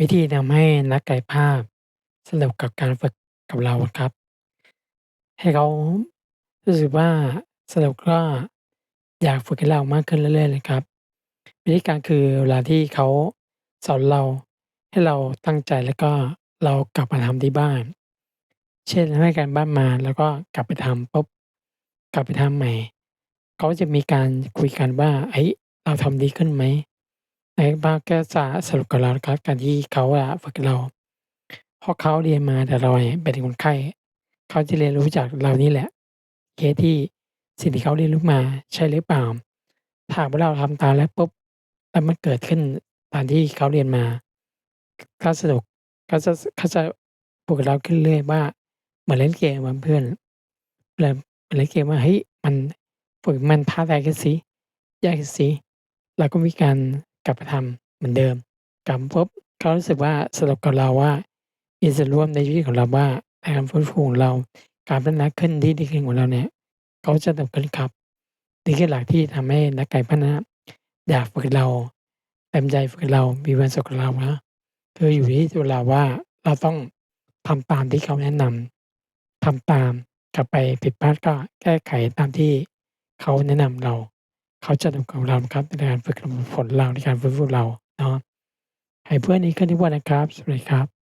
วิธีทำให้นักกายภาพสนุกกับการฝึกกับเราอะครับ ให้เขารู้สึกว่าสนุกก็อยากฝึกให้เรามากขึ้นเรื่อยๆเลยครับ วิธีการคือเวลาที่เขาสอนเราให้เราตั้งใจแล้วก็เรากลับมาทำที่บ้าน เช่นให้การบ้านมาแล้วก็กลับไปทำปุ๊บกลับไปทำใหม่เขาจะมีการคุยกันว่าเฮ้ยเราทำดีขึ้นไหม? นบ้านก็จะสรุปกับเรานะครับ การที่เขาอะฝึกเรา เพราะเขาเรียนมา แต่เราเนี่ยเป็นคนไข้ เขาจะเรียนรู้จากเรานี่แหละ เคสที่ สิ่งที่เขาเรียนรู้มาใช่หรือเปล่า?ถ้าหากว่าเราทำตามแล้วปุ๊บ แล้วมันเกิดขึ้นตามที่เขาเรียนมา ก็สนุก ก็จะ ก็จะพูดกับเราขึ้นเรื่อยว่า เหมือนเล่นเกมเพื่อนเหมือนเล่นเกมว่า เฮ้ย มัน ฝึกมันท้าทายขึ้นสิ ยากขึ้นสิ เราก็มีการ กลับมาทำเหมือนเดิมกลับมปุ๊บเขารู้สึกว่าสนุกกับเราว่ามีส่วนร่วมในชีวิตของเราว่าการฟื้นฟูของเราการพัฒนาขึ้นที่ดีขึ้นของเราเนี่ยเขาจะสนุกขึ้นครับนี่คือหลักที่ทำให้นักกายภาพนะครับอยากฝึกเราเต็มใจฝึกเรามีความสุขกับเรานะคืออยู่ที่ตัวเราว่าเราต้องทำตามที่เขาแนะนำทำตามกลับไปผิดพลาดก็แก้ไขตามที่เขาแนะนำเรา เขาจะสนุกกับเรานะครับในการฝึกผลเราในการฟื้นฟูเราเนาะให้เพื่อนนี้กันทุกวันนะครับ สวัสดีครับ